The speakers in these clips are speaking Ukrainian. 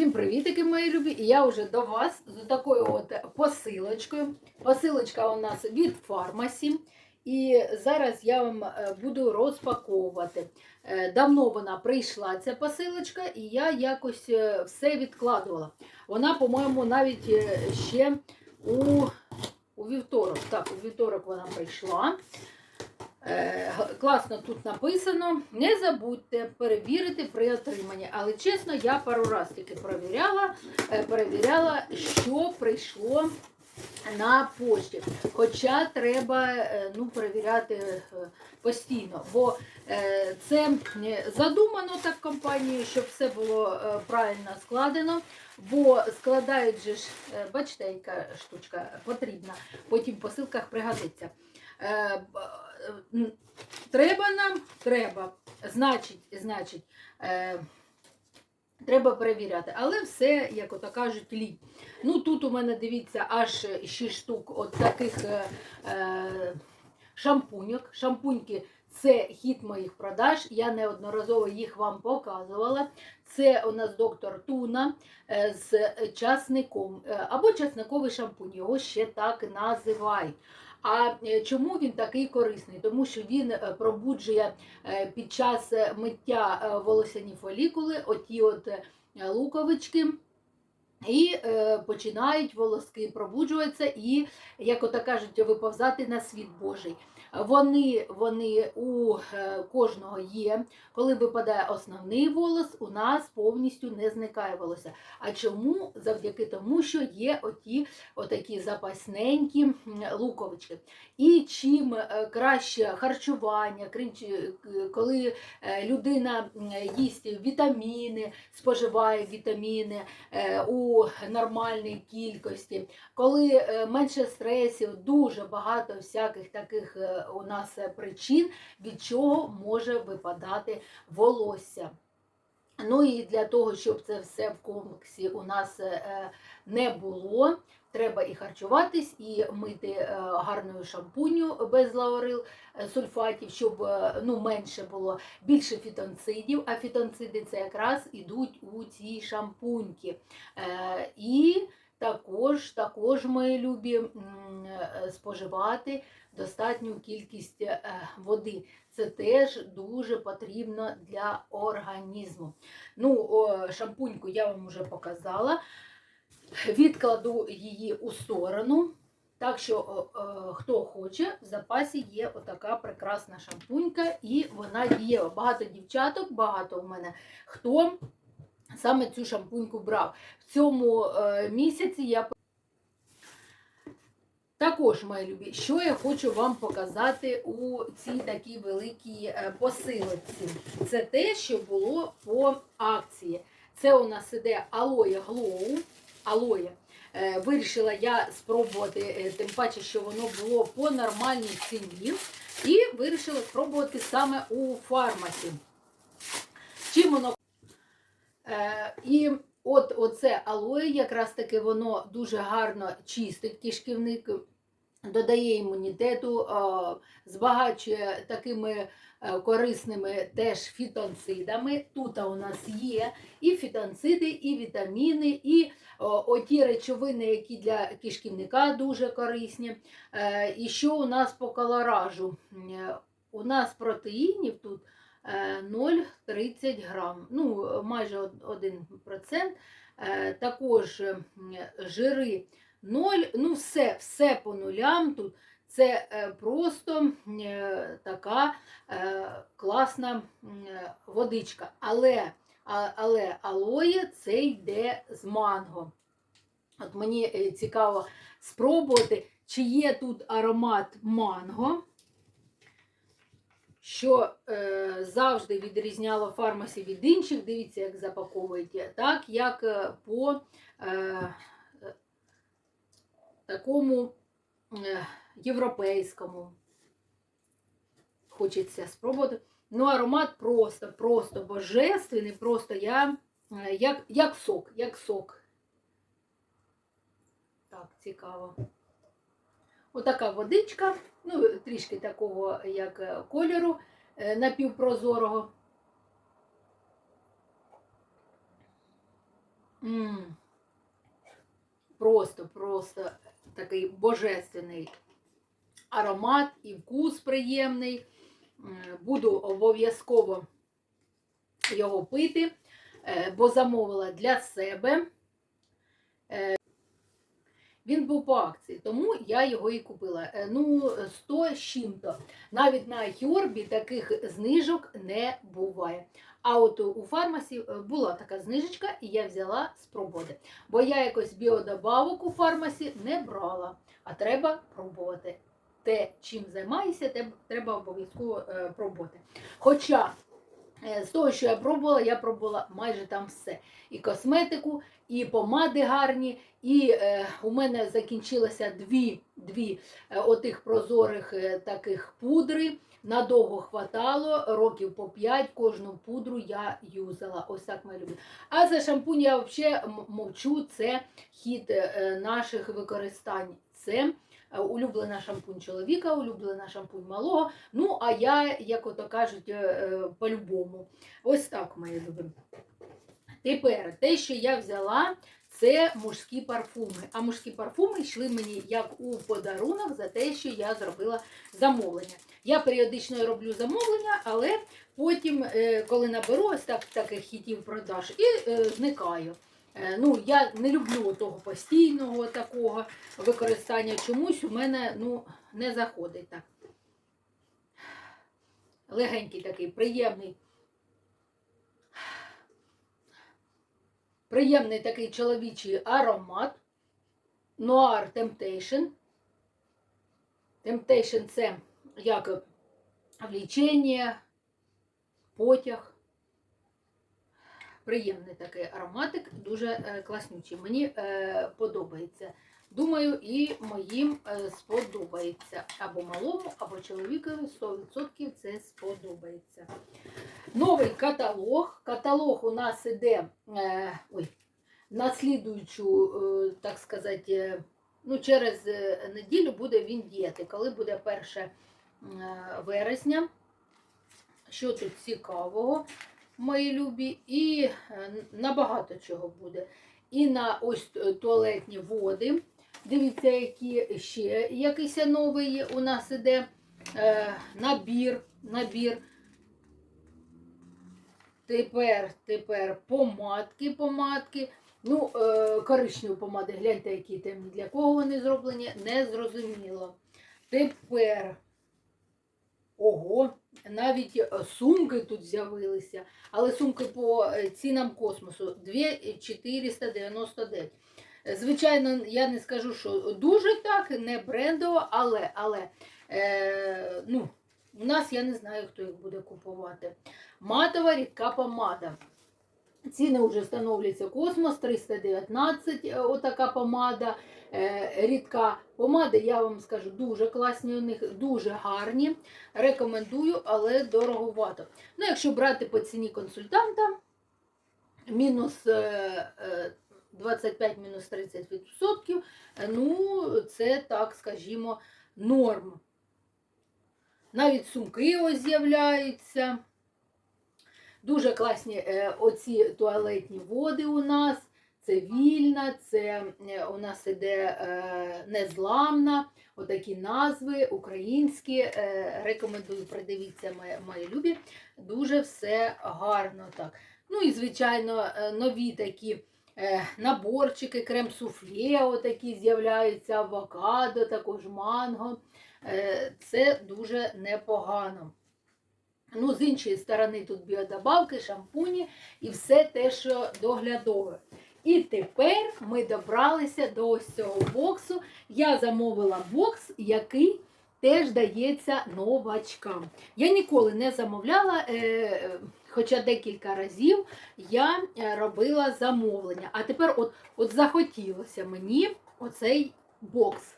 Всім привітики, мої любі! І я вже до вас з такою от посилочкою. Посилочка у нас від фармасі. І зараз я вам е, буду розпаковувати. Е, Давно вона прийшла, ця посилочка, і я якось е, все відкладувала. Вона, по-моєму, навіть ще у, у вівторок. Так, у вівторок вона прийшла. Е, Класно тут написано. Не забудьте перевірити при отриманні. Але чесно, я пару разів тільки перевіряла, е, перевіряла, що прийшло на пошті. Хоча треба е, ну, перевіряти постійно, бо це задумано так компанією, щоб все було правильно складено. Бо складають же ж, бачите, яка штучка потрібна, потім посилках пригодиться. Треба нам, треба, значить, значить, е, треба перевіряти. Але все, як ото кажуть, лінь. Ну тут у мене дивіться аж 6 штук от таких е, е, шампуньок. Шампуньки це хід моїх продаж. Я неодноразово їх вам показувала. Це у нас доктор Туна е, з часником е, або часниковий шампунь, його ще так називають. А е, чому він такий корисний? Тому що він е, пробуджує е, під час миття волосяні фолікули, оті от луковички. І е, починають волоски пробуджуватися і, як ото кажуть, виповзати на світ Божий. Вони, вони у е, кожного є. Коли випадає основний волос, у нас повністю не зникає волосся. А чому? Завдяки тому, що є оті отакі запасненькі луковички. І чим е, краще харчування, коли е, людина їсть вітаміни, споживає вітаміни у нормальній кількості, коли менше стресів, дуже багато всяких таких у нас е, причин, від чого може випадати волосся. Ну і для того, щоб це все в комплексі у нас е, е, не було, треба і харчуватись, і мити гарною шампуню без лаурил сульфатів, щоб ну, менше було більше фітонцидів, а фітонциди це якраз ідуть у ці шампуньки. І також, також мої любі споживати достатню кількість е, води. Це теж дуже потрібно для організму. Ну, шампуньку я вам вже показала. Відкладу її у сторону. Так що, хто хоче, в запасі є отака прекрасна шампунька, і вона є. Багато дівчаток, багато у мене хто саме цю шампуньку брав. В цьому е, місяці я також, мої любі, що я хочу вам показати у цій такій великій е, посилочці. Це те, що було по акції. Це у нас іде Aloe Glow. Aloe. Е, Вирішила я спробувати, е, тим паче, що воно було по нормальній ціні. І вирішила спробувати саме у фармасі. Чим воно і от оце алоє, якраз таки воно дуже гарно чистить кишківник, додає імунітету, збагачує такими е, корисними теж фітонцидами. Тут у нас є і фітонциди, і вітаміни, і оті речовини, які для кишківника дуже корисні. Е, І що у нас по колоражу? Е, У нас протеїнів тут е, 0,30 грам, ну майже 1%. Е, Також жири 0, ну все, все по нулям тут. Це е, просто е, така е, класна водичка. Але, але алоє це йде з манго. От мені цікаво спробувати, чи є тут аромат манго що завжди відрізняло фармасі від інших, дивіться, як запаковують, так як по такому е, європейському. Хочеться спробувати. Ну, аромат просто, просто божественний, просто я е, як, як сок, як сок. Так, цікаво. Отака водичка, ну, трішки такого, як е, кольору напівпрозорого. М. Просто, просто такий божественний аромат і вкус приємний. Буду обов'язково його пити, е, бо замовила для себе. Е, Він був по акції, тому я його і купила. Е, Ну, 100 з чим-то. Навіть на Хьорбі таких знижок не буває. А от у фармасі е, була така знижечка, і я взяла спробувати. Бо я якось біодобавок у фармасі не брала, а треба пробувати. Те, чим займаюся, те треба обов'язково е, пробувати. Хоча е, з того, що я пробувала, я пробувала майже там все. І косметику, і помади гарні, і е, у мене закінчилося дві, дві е, отих прозорих е, таких пудри. Надовго хватало, років по 5 кожну пудру я юзала. Ось так ми люблю. А за шампунь я взагалі мовчу, це хід е, наших використань. Це е, улюблена шампунь чоловіка, улюблена шампунь малого. Ну, а я, як ото кажуть, е, е, по-любому. Ось так ми любимо. Тепер те, що я взяла, це мужські парфуми. А мужські парфуми йшли мені як у подарунок за те, що я зробила замовлення. Я періодично роблю замовлення, але потім, е, коли наберу ось так таких хітів продаж, і е, зникаю. Е, Ну, я не люблю того постійного такого використання чомусь у мене ну, не заходить так. Легенький такий, приємний. Приємний такий чоловічий аромат. Noir Temptation. Temptation це як влічення, потяг. Приємний такий ароматик, дуже е, класнючий. Мені е, подобається. Думаю, і моїм е, сподобається. Або малому, або чоловікові 100% це сподобається. Новий каталог. Каталог у нас іде е, ой, на слідуючу, е, так сказати, е, ну, через неділю буде він діяти, коли буде 1 е, вересня. Що тут цікавого, мої любі, і набагато чого буде. І на ось туалетні води. Дивіться, які ще якийсь новий у нас іде е, набір. набір. Тепер, тепер помадки, помадки. Ну, е, коричневі помади, гляньте, які темні. Для кого вони зроблені, не зрозуміло. Тепер, ого, навіть сумки тут з'явилися, але сумки по е, цінам космосу 2499. Е, Звичайно, я не скажу, що дуже так, не брендово, але, але е, ну, у нас я не знаю, хто їх буде купувати. Матова рідка помада. Ціни вже становляться космос 319, е, отака помада. Е, рідка помада, я вам скажу, дуже класні у них, дуже гарні. Рекомендую, але дороговато. Ну, якщо брати по ціні консультанта, мінус е, е, 25 мінус 30%, е, ну, це так, скажімо, норм. Навіть сумки ось з'являються. Дуже класні е, оці туалетні води у нас. Це вільна, це е, у нас іде е, незламна, отакі назви українські. Рекомендую, придивіться, мої, любі. Дуже все гарно так. Ну і, звичайно, нові такі наборчики, крем-суфле, отакі з'являються, авокадо, також манго. Е, це дуже непогано. Ну, з іншої сторони, тут біодобавки, шампуні і все те, що доглядове. І тепер ми добралися до ось цього боксу. Я замовила бокс, який теж дається новачкам. Я ніколи не замовляла, е, хоча декілька разів я е, робила замовлення. А тепер от, от захотілося мені оцей бокс.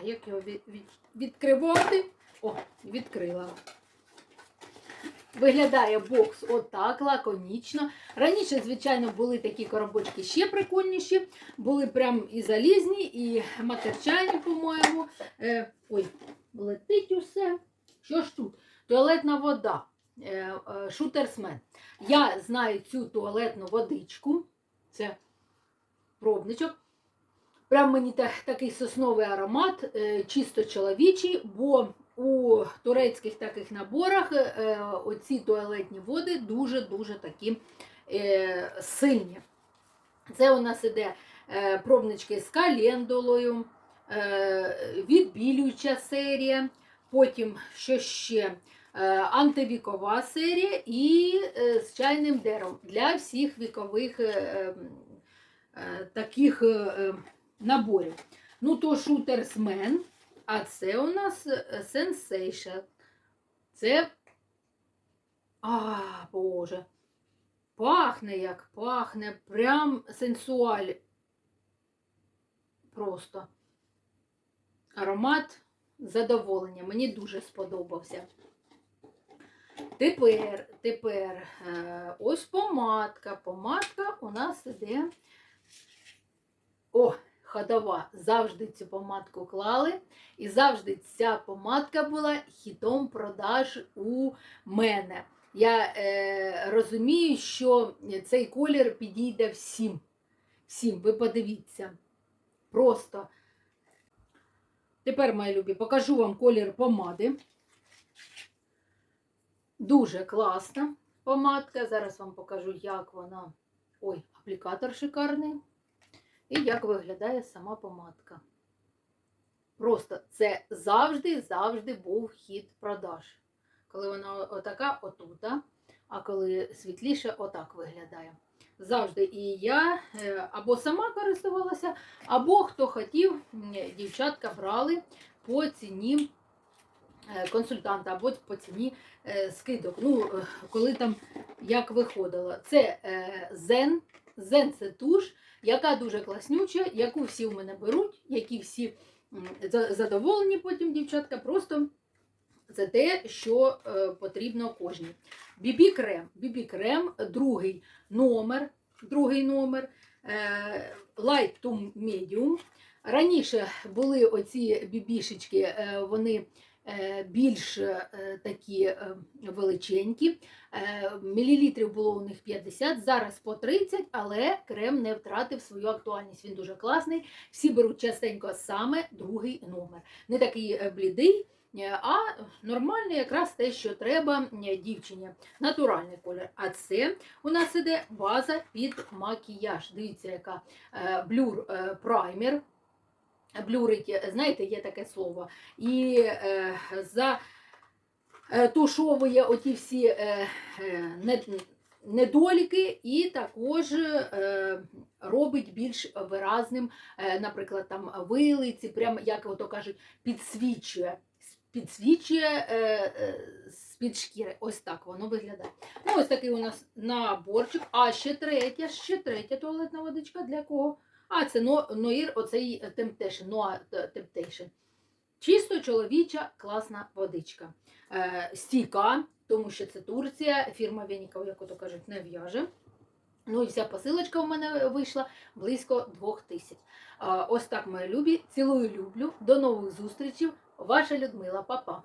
А як його від, від, відкривати? О, відкрила. Виглядає бокс отак, лаконічно. Раніше, звичайно, були такі коробочки ще прикольніші. Були прям і залізні, і матерчайні, по-моєму. Е, ой, летить усе. Що ж тут? Туалетна вода. е, е, Шутерсмен. Я знаю цю туалетну водичку. Це пробничок. Прям мені та- такий сосновий аромат, е, чисто чоловічий, бо у турецьких таких наборах е, оці туалетні води дуже-дуже такі е, сильні. Це у нас іде пробнички з календулою, відбілююча серія, потім що ще антивікова серія і з чайним деревом для всіх вікових таких наборів. Ну, то шутерсмен, а це у нас е, Sensation. Це. А, Боже. Пахне як пахне, прям сенсуаль. Просто. Аромат задоволення. Мені дуже сподобався. Тепер, тепер е, ось помадка. Помадка у нас іде. О, ходова. Завжди цю помадку клали. І завжди ця помадка була хітом продаж у мене. Я е, розумію, що цей колір підійде всім. Всім, ви подивіться. Просто. Тепер, мої любі, покажу вам колір помади. Дуже класна помадка. Зараз вам покажу, як вона. Ой, аплікатор шикарний. І як виглядає сама помадка. Просто це завжди-завжди був хід продаж. Коли вона отака отута, а коли світліше, отак виглядає. Завжди і я е, або сама користувалася, або хто хотів, дівчатка брали по ціні е, консультанта, або по ціні е, скидок. Ну, коли там як виходило. Це Zen, Zen це туш, яка дуже класнюча, яку всі у мене беруть, які всі задоволені потім дівчатка. Просто це те, що е, потрібно кожній. Бібі крем. Бібі крем, другий номер. Другий номер. Е, light to medium. Раніше були оці бібішечки, е, вони більш е, такі е, величенькі. Е, Мілілітрів було у них 50, зараз по 30, але крем не втратив свою актуальність. Він дуже класний. Всі беруть частенько саме другий номер. Не такий е, блідий, е, а нормальний якраз те, що треба е, дівчині. Натуральний колір. А це у нас іде база під макіяж. Дивіться, яка е, блюр е, праймер. Блюрить, е, знаєте, є таке слово. І е, за е, тушовує оті всі е, е, не- недоліки, і також е, робить більш виразним, е, наприклад, там вилиці, прям як ото кажуть, підсвічує. Підсвічує е, з-під шкіри. Ось так воно виглядає. Ну, ось такий у нас наборчик. А ще третя, ще третя туалетна водичка для кого? А, це Но- Ноїр, оцей Temptation. Noa Temptation. Чисто чоловіча класна водичка. Е, стійка, тому що це Турція, фірма Веніков, як ото кажуть, не в'яже. Ну і вся посилочка у мене вийшла близько двох тисяч. Е, ось так, мої любі. Цілую, люблю. До нових зустрічей. Ваша Людмила, Папа.